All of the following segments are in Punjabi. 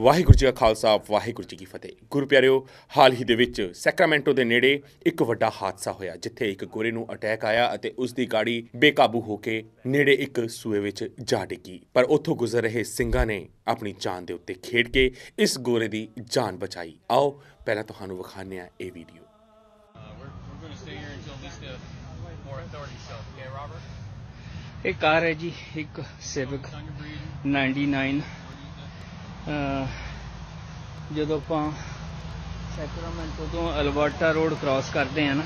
ਵਾਹਿਗੁਰੂ ਜੀ ਕਾ ਖਾਲਸਾ, ਵਾਹਿਗੁਰੂ ਜੀ ਕੀ ਫਤਿਹ। ਗੁਰੂ ਪਿਆਰਿਓ, ਹਾਲ ਹੀ ਦੇ ਵਿੱਚ ਸੈਕਰਾਮੈਂਟੋ ਦੇ ਨੇੜੇ ਇੱਕ ਵੱਡਾ ਹਾਦਸਾ ਹੋਇਆ, ਜਿੱਥੇ ਇੱਕ ਗੋਰੇ ਨੂੰ ਅਟੈਕ ਆਇਆ ਅਤੇ ਉਸ ਦੀ ਗਾੜੀ ਬੇਕਾਬੂ ਹੋ ਕੇ ਨੇੜੇ ਇੱਕ ਸੂਏ ਵਿੱਚ ਜਾ ਡਿੱਗੀ। ਪਰ ਉੱਥੋਂ ਗੁਜ਼ਰ ਰਹੇ ਸਿੰਘਾਂ ਨੇ ਆਪਣੀ ਜਾਨ ਦੇ ਉੱਤੇ ਖੇਡ ਕੇ ਇਸ ਗੋਰੇ ਦੀ ਜਾਨ ਬਚਾਈ। ਆਓ, ਪਹਿਲਾਂ ਤੁਹਾਨੂੰ ਵਿਖਾਉਂਦੇ ਹਾਂ ਇਹ ਵੀਡੀਓ। ਇਹ ਕਾਰ ਹੈ ਜੀ, ਇੱਕ ਸਿਵਿਕ 99 ਜਦੋਂ ਆਪਾਂ ਸੈਕਰਾਮੈਂਟੋ ਤੋਂ ਅਲਬਰਟਾ ਰੋਡ ਕ੍ਰਾਸ ਕਰਦੇ ਆ ਨਾ,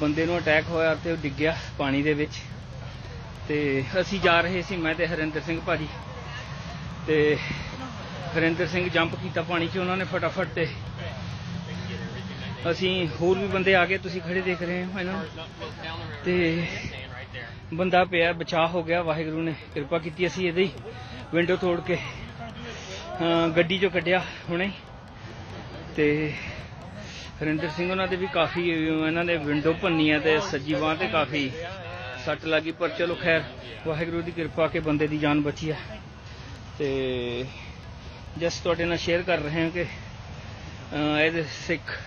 ਬੰਦੇ ਨੂੰ ਅਟੈਕ ਹੋਇਆ ਤੇ ਉਹ ਡਿੱਗਿਆ ਪਾਣੀ ਦੇ ਵਿੱਚ। ਤੇ ਅਸੀਂ ਜਾ ਰਹੇ ਸੀ, ਮੈਂ ਤੇ ਹਰਿੰਦਰ ਸਿੰਘ ਭਾਜੀ। ਤੇ ਹਰਿੰਦਰ ਸਿੰਘ ਜੰਪ ਕੀਤਾ ਪਾਣੀ 'ਚ, ਉਹਨਾਂ ਨੇ ਫਟਾਫਟ ਤੇ ਅਸੀਂ ਹੋਰ ਵੀ ਬੰਦੇ ਆ ਗਏ, ਤੁਸੀਂ ਖੜੇ ਦੇਖ ਰਹੇ ਹੋ ਇਹਨਾਂ ਨੂੰ। ਤੇ ਬੰਦਾ ਪਿਆ, ਬਚਾਅ ਹੋ ਗਿਆ, ਵਾਹਿਗੁਰੂ ਨੇ ਕਿਰਪਾ ਕੀਤੀ, ਅਸੀਂ ਇਹਦੇ ਹੀ ਵਿੰਡੋ ਤੋੜ ਕੇ ਗੱਡੀ ਚੋਂ ਕੱਢਿਆ ਹੁਣੇ। ਤੇ ਹਰਿੰਦਰ ਸਿੰਘ ਉਹਨਾਂ ਦੇ ਵੀ ਕਾਫੀ ਇਹਨਾਂ ਨੇ ਵਿੰਡੋ ਭੰਨੀ ਆ ਤੇ ਸੱਜੀ ਬਾਹ ਤੇ ਕਾਫੀ ਸੱਟ ਲੱਗੀ ਪਰ ਚਲੋ ਖੈਰ ਵਾਹਿਗੁਰੂ ਦੀ ਕਿਰਪਾ ਕੇ ਬੰਦੇ ਦੀ ਜਾਨ ਬਚੀ ਹੈ ਤੇ ਜਸਟ ਤੁਹਾਡੇ ਨਾਲ ਸ਼ੇਅਰ ਕਰ ਰਹੇ ਹਾਂ ਕਿ ਅਹ Sikh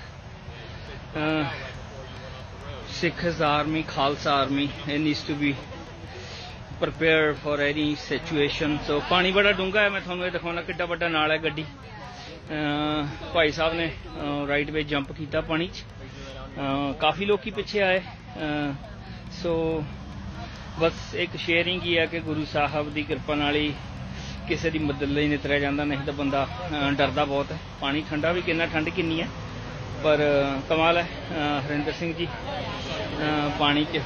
Sikh army Khalsa army Khalsa army, it needs to be prepared for any situation. So, ਪਾਣੀ ਬੜਾ ਡੂੰਘਾ ਹੈ, ਮੈਂ ਤੁਹਾਨੂੰ ਇਹ ਦਿਖਾਉਣਾ ਕਿੱਡਾ ਵੱਡਾ ਨਾਲ ਹੈ ਗੱਡੀ। ਭਾਈ ਸਾਹਿਬ ਨੇ ਰਾਈਟ ਵੇ ਜੰਪ ਕੀਤਾ ਪਾਣੀ 'ਚ। ਕਾਫੀ ਲੋਕੀ ਪਿੱਛੇ ਆਏ। ਸੋ ਬਸ ਇੱਕ ਸ਼ੇਅਰਿੰਗ ਹੀ ਹੈ ਕਿ ਗੁਰੂ ਸਾਹਿਬ ਦੀ ਕਿਰਪਾ ਨਾਲ ਹੀ ਕਿਸੇ ਦੀ ਮਦਦ ਲਈ ਨਿਤਰਿਆ ਜਾਂਦਾ, ਨਹੀਂ ਤਾਂ ਬੰਦਾ ਡਰਦਾ ਬਹੁਤ ਹੈ। ਪਾਣੀ ਠੰਡਾ ਵੀ ਕਿੰਨਾ ਠੰਡ ਕਿੰਨੀ ਹੈ, ਪਰ ਕਮਾਲ ਹੈ ਹਰਿੰਦਰ ਸਿੰਘ ਜੀ। ਪਾਣੀ 'ਚ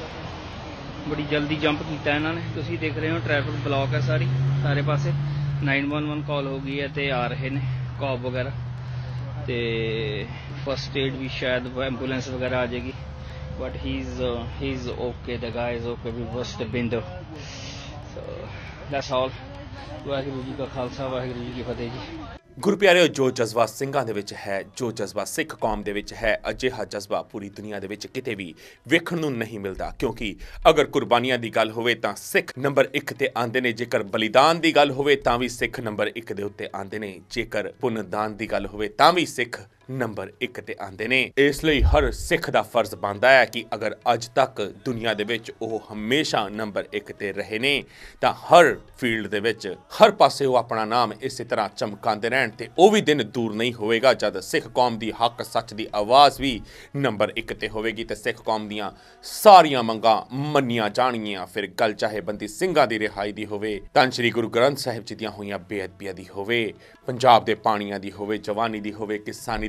ਬੜੀ ਜਲਦੀ ਜੰਪ ਕੀਤਾ ਇਹਨਾਂ ਨੇ। ਤੁਸੀਂ ਦੇਖ ਰਹੇ ਹੋ ਟ੍ਰੈਫਿਕ ਬਲੌਕ ਹੈ ਸਾਰੀ, ਸਾਰੇ ਪਾਸੇ। 911 ਕਾਲ ਹੋ ਗਈ ਹੈ ਤੇ ਆ ਰਹੇ ਨੇ ਕੌਪ ਵਗੈਰਾ। ਤੇ ਫਸਟ ਏਡ ਵੀ ਸ਼ਾਇਦ ਐਂਬੂਲੈਂਸ ਵਗੈਰਾ ਆ ਜਾਏਗੀ। But he is he is okay the guy is okay ਵੀ ਬਸਟ ਬਿੰਦੋ so that's all Waheguru ji ਕਾ ਖਾਲਸਾ, ਵਾਹਿਗੁਰੂ ਜੀ ਕੀ ਫਤਿਹ ਜੀ। ਗੁਰੂ ਪਿਆਰਿਓ ਜੋ ਜਜ਼ਬਾ ਸਿੰਘਾਂ ਦੇ ਵਿੱਚ ਹੈ, ਜੋ ਜਜ਼ਬਾ ਸਿੱਖ ਕੌਮ ਦੇ ਵਿੱਚ ਹੈ, ਅਜਿਹਾ ਜਜ਼ਬਾ ਪੂਰੀ ਦੁਨੀਆ ਦੇ ਵਿੱਚ ਕਿਤੇ ਵੀ ਵੇਖਣ ਨੂੰ ਨਹੀਂ ਮਿਲਦਾ। ਕਿਉਂਕਿ ਅਗਰ ਕੁਰਬਾਨੀਆਂ ਦੀ ਗੱਲ ਹੋਵੇ ਤਾਂ ਸਿੱਖ ਨੰਬਰ 1 ਤੇ ਆਂਦੇ ਨੇ, ਜੇਕਰ ਬਲੀਦਾਨ ਦੀ ਗੱਲ ਹੋਵੇ ਤਾਂ ਵੀ ਸਿੱਖ ਨੰਬਰ 1 ਦੇ ਉੱਤੇ ਆਂਦੇ ਨੇ, ਜੇਕਰ ਪੁੰਨਦਾਨ ਦੀ ਗੱਲ ਹੋਵੇ ਤਾਂ ਵੀ ਸਿੱਖ ਨੰਬਰ 1 ਤੇ ਆਂਦੇ ਨੇ। ਇਸ ਲਈ ਹਰ ਸਿੱਖ ਦਾ ਫਰਜ਼ ਬਣਦਾ ਹੈ ਕਿ ਅਗਰ ਅੱਜ ਤੱਕ ਦੁਨੀਆ ਦੇ ਵਿੱਚ ਉਹ ਹਮੇਸ਼ਾ ਨੰਬਰ 1 ਤੇ ਰਹੇ ਨੇ, ਤਾਂ ਹਰ ਫੀਲਡ ਦੇ ਵਿੱਚ ਹਰ ਪਾਸੇ ਉਹ ਆਪਣਾ ਨਾਮ ਇਸੇ ਤਰ੍ਹਾਂ ਚਮਕਾਉਂਦੇ ਰਹਿਣ ਤੇ ਉਹ ਵੀ ਦਿਨ ਦੂਰ ਨਹੀਂ ਹੋਵੇਗਾ, ਜਦ ਸਿੱਖ ਕੌਮ ਦੀ ਹੱਕ ਸੱਚ ਦੀ ਆਵਾਜ਼ ਵੀ ਨੰਬਰ 1 ਤੇ ਹੋਵੇਗੀ ਤੇ ਸਿੱਖ ਕੌਮ ਦੀਆਂ ਸਾਰੀਆਂ ਮੰਗਾਂ ਮੰਨੀਆਂ ਜਾਣਗੀਆਂ। ਫਿਰ ਗੱਲ ਚਾਹੇ ਬੰਦੀ ਸਿੰਘਾਂ ਦੀ ਰਿਹਾਈ ਦੀ ਹੋਵੇ, ਤਾਂ ਸ੍ਰੀ ਗੁਰੂ ਗ੍ਰੰਥ ਸਾਹਿਬ ਜੀ ਦੀਆਂ ਹੋਈਆਂ ਬੇਅਦਬੀਆਂ ਦੀ ਹੋਵੇ, ਪੰਜਾਬ ਦੇ ਪਾਣੀਆਂ ਦੀ ਹੋਵੇ, ਜਵਾਨੀ ਦੀ ਹੋਵੇ, ਕਿਸਾਨੀ